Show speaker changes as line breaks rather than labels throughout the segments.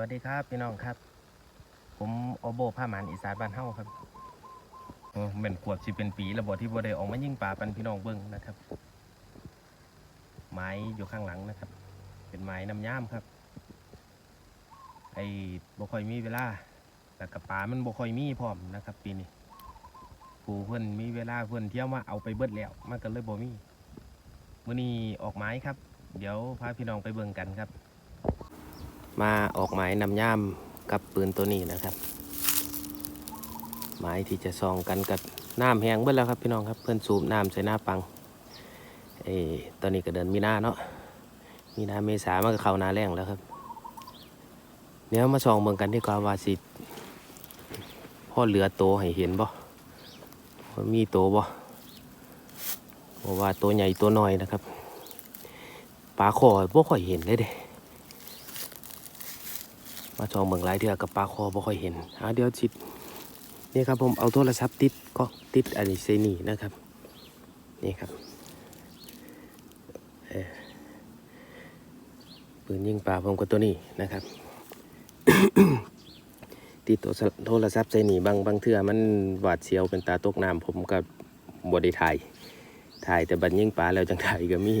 วัสดีครับพี่น้องครับ ผมโอโบผ้าหมานอีสานบ้านเฮาครับเป็นขวบสิเป็นปีระบบที่บ่ได้ออกมายิ่งป่าปันพี่น้องเบิ่งนะครับ ไม้อยู่ข้างหลังนะครับ เป็นไม้น้ำย่ามครับ ไอ้บ่คอยมีเวลาแล้วกับป่ามันบ่คอยมีพร้อมนะครับ ปีนี้ผู้เพิ่นมีเวลาเพิ่นเที่ยวมาเอาไปเบิดแล้วมันก็เลยบ่มีมื้อนี้ออกไม้ครับ เดี๋ยวพาพี่น้องไปเบิ่งกันครับ มาออกหมายนำย่ามกับปืนตัวนี้นะครับ หมายที่จะซองกันกับน้ำแห้งเบิดแล้วครับพี่น้องครับเพื่อนสูบน้ำใส่หน้าปังเอตอนนี้ก็เดินมีนาเนาะมีนาเมษามันก็เข้านาแรงแล้วครับเดี๋ยวมาซองเบิ่งกันดีกาวาสิพ่อเหลือโตให้เห็นบ่ว่ามีโตบ่เพราะว่าตัวใหญ่ตัวน้อยนะครับปลาคอบ่ค่อยเห็นเลยเด้ มาจองเมืองหลายเดือกับปลาคอบ่ค่อยเห็นอ่าเดี๋ยวจิตนี่ครับผมเอาโทรศัพท์ติดก็ติดอันนี้เซนี่นะครับ นี่ครับปืนยิงปลาผมกับตัวนี้นะครับ ติดตัวโทรศัพท์ใส่นี่บางบางเทื่อมันหวาดเสียวเป็นตาตกน้ำผมกับบไดถ่ายถ่ายแต่บัดยิงปลาแล้วจังถ่ายก็มี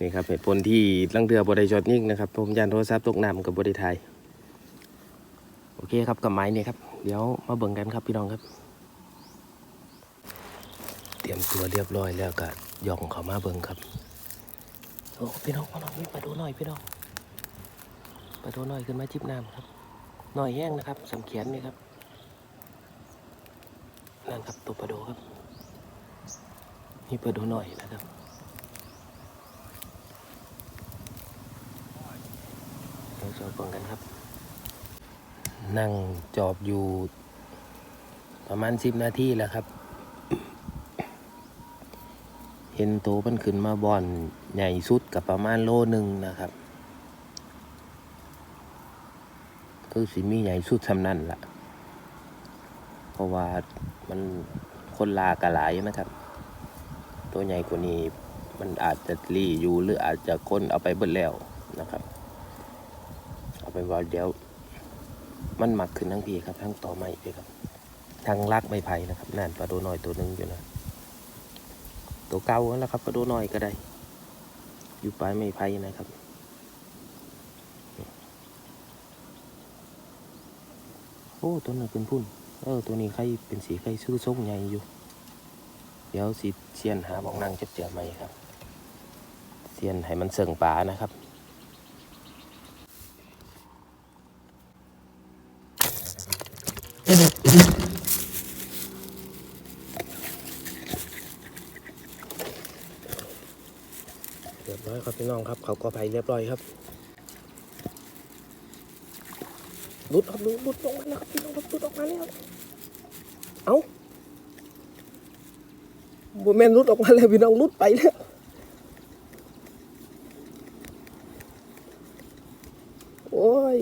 นี่ครับเหตุผลที่ลังเทือบไดจอดยิงนะครับผมยันโทรศัพท์ตกน้ำกับบไดถ่าย โอเคครับกับไม้เนี่ยครับ เดี๋ยวมาเบิ่งกันครับพี่น้องครับ เตรียมตัวเรียบร้อยแล้วก็ย่องเขามาเบิ่งครับโอ้พี่น้องพี่น้องมีปลาดูหน่อยพี่น้องปลาดูหน่อยขึ้นมาจิบน้ำครับหน่อยแห้งนะครับสำเขียนนี่ครับนั่นครับตัวปลาดูครับนี่ปลาดูหน่อยนะครับเราจะเบิ่งกันครับ นั่งจอบอยู่ประมาณสิบนาทีแล้วครับ เห็นโตมันขึ้นมาบอนใหญ่สุดกับประมาณโลหนึ่งนะครับคือสิมีใหญ่สุดทำนั่นละเพราะว่ามันคนลากระหลายนะครับ ตัวใหญ่กว่านี้มันอาจจะรีอยู่หรืออาจจะคนเอาไปเบิดแล้วนะครับ เอาไปว่าเดี๋ยว มันหมักขึ้นทั้งพีครับทั้งต่อไม้พี่ครับทั้งรักไม้ไผ่นะครับนั่นปลาโดน้อยตัวหนึ่งอยู่นะตัวเก่าแล้วครับปลาโดน้อยก็ได้ อยู่ปลายไม้ไผ่นะครับโอ้ตัวนั้นเป็นพุ่นเออตัวนี้ไข่เป็นสีไข่ซื้อส้มใหญ่อยู่ เดี๋ยวสีเสียนหาบอกนั่งเจ็บเจียไหมครับเสียนให้มันเสื่องป่านะครับ เรียบร้อยครับพี่น้องครับ เขาก็ไปเรียบร้อยครับรุดครับรุดรุดออกมาแล้วครับพี่น้องครับรุดออกมาแล้วเอาบัแมนรุดออกมาแล้วพี่น้องรุดไปแล้วโอ้ย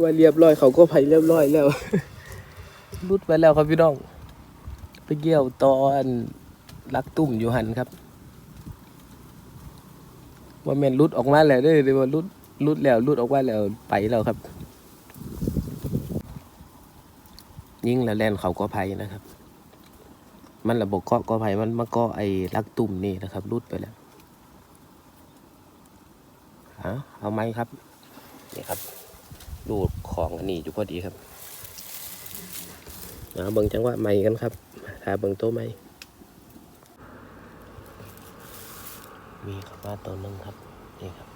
ว่าเรียบร้อยเขาก็ไปเรียบร้อยแล้ว รุดไปแล้วครับพี่น้อง ไปเกี่ยวตอนลักตุ่มอยู่หันครับว่าแม่นรุดออกมาแล้วด้อเดี๋ยว่ารุดรุดแล้วรุดออกมาแล้วไปแล้วครับ ยิ่งแล้วแล่นเขาก็ภัยนะครับ มันระบบเกาะก็ภัยมันมาเกาะไอ้ลักตุ่มนี่นะครับ รุดไปแล้วเอาไหมครับนี่ครับ ดูดของอันนี้อยู่พอดีครับ เอาเบิ่งจังหวะใหม่กันครับหาเบิ่งโต๊ะไหมมีครับมาตัวหนึ่งครับนี่ครับ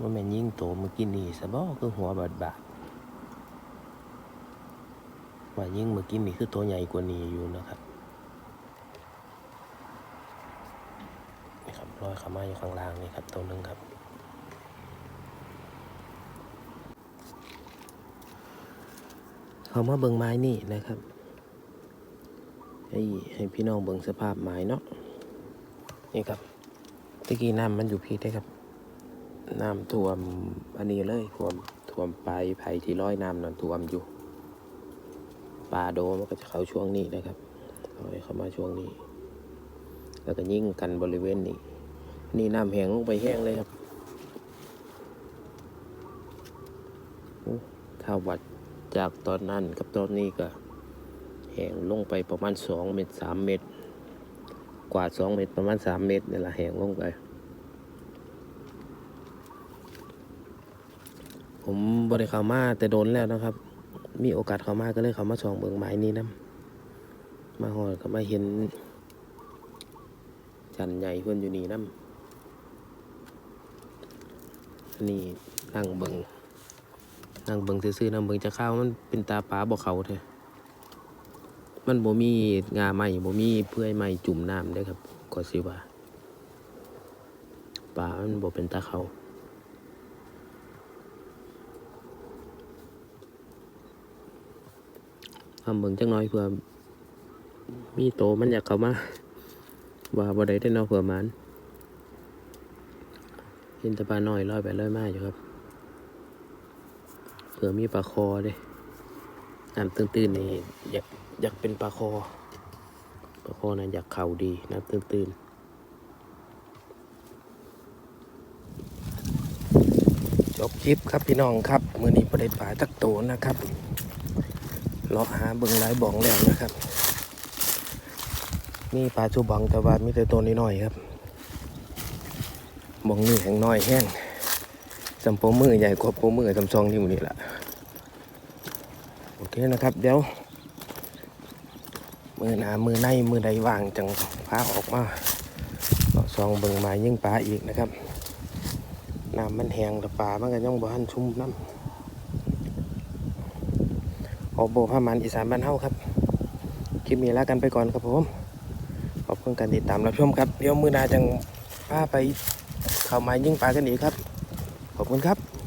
ว่าแม่นยิ่งโตเมื่อกี้นี่สะบอคือหัวบาดบาดว่ายิ่งเมื่อกี้นี่คือตัวใหญ่กว่านี้อยู่นะครับนี่ครับลอยเข้ามาอยู่ข้างล่างนี่ครับตัวหนึ่งครับ เขามาเบิงไม้นี่นะครับ ให้ให้พี่น้องเบิงสภาพไม้เนาะ นี่ครับตะกี้น้ำมันอยู่พีได้ครับ น้ำท่วมอันนี้เลยท่วมท่วมปลายไผ่ที่ร้อยน้ำนั่นท่วมอยู่ปลาโดมันก็จะเข้าช่วงนี้นะครับเขาเข้ามาช่วงนี้ แล้วก็ยิ่งกันบริเวณนี้ นี่น้ำแห้งลงไปแห้งเลยครับข้าววัด จากตอนนั้นกับตอนนี้ก็แห้งลงไปประมาณสองเมตรสามเมตร กว่าสองเมตรประมาณสามเมตรนี่แหละแห้งลงไป ผมบริเข้ามาแต่โดนแล้วนะครับ มีโอกาสเข้ามาก็เลยเข้ามาส่องเบิงไม้นี้นะมาหอดก็มาเห็น จันใหญ่เพื่อนอยู่นี่น้ำนี่นั่งเบิง นั่งเบิงซื่อๆนั่งเบิงจะข้าวมันเป็นตาปลาบ่เขาเถอะมันบ่มีงาใหม่บ่มีเพื่อยใหม่จุ่มน้ำได้ครับก็สิว่าปลามันบ่เป็นตาเขาทำเบิงจังน้อยเพื่อมีโตมันอยากเข้ามาว่าบ่ได้ได้นอเผื่อมันเห็นแต่ปลาน้อยลอยไปลอยมาอยู่ครับ ผื่อมีปลาคอเด้น้ำตื้นๆนี่อยากอยากเป็นปลาคอ ปลาคอนะอยากเข่าดีน้ำตื้นๆจบคลิปครับพี่น้องครับมือนี้ประเด็ปลาตักโตนะครับเลาะหาเบิงหลายบ่องแล้วนะครับ นี่ปลาจูบังแต่ว่ามีแต่ตัวน้อยๆครับบองนี่แห้งน้อยแห้ง จำโปมือใหญ่กว่าโปมือจำซองนิ้วนี่แหละโอเคนะครับ เดี๋ยว มือหนามือในมือใดว่างจังพาออกมาเอาซองเบิ่งม้ยิ่งปลาอีกนะครับน้ำมันแห้งแต่ปลามันก็ย่องบ้านชุ่มน้ำออกโบผ้ามันอีสานบ้านเฮาครับคลิปนี้ลากันไปก่อนครับผมขอบคุณการติดตามรับชมครับเดี๋ยวมือหนาจังพาไปเข้ามายิ่งปลากันอีกครับ ขอบคุณครับ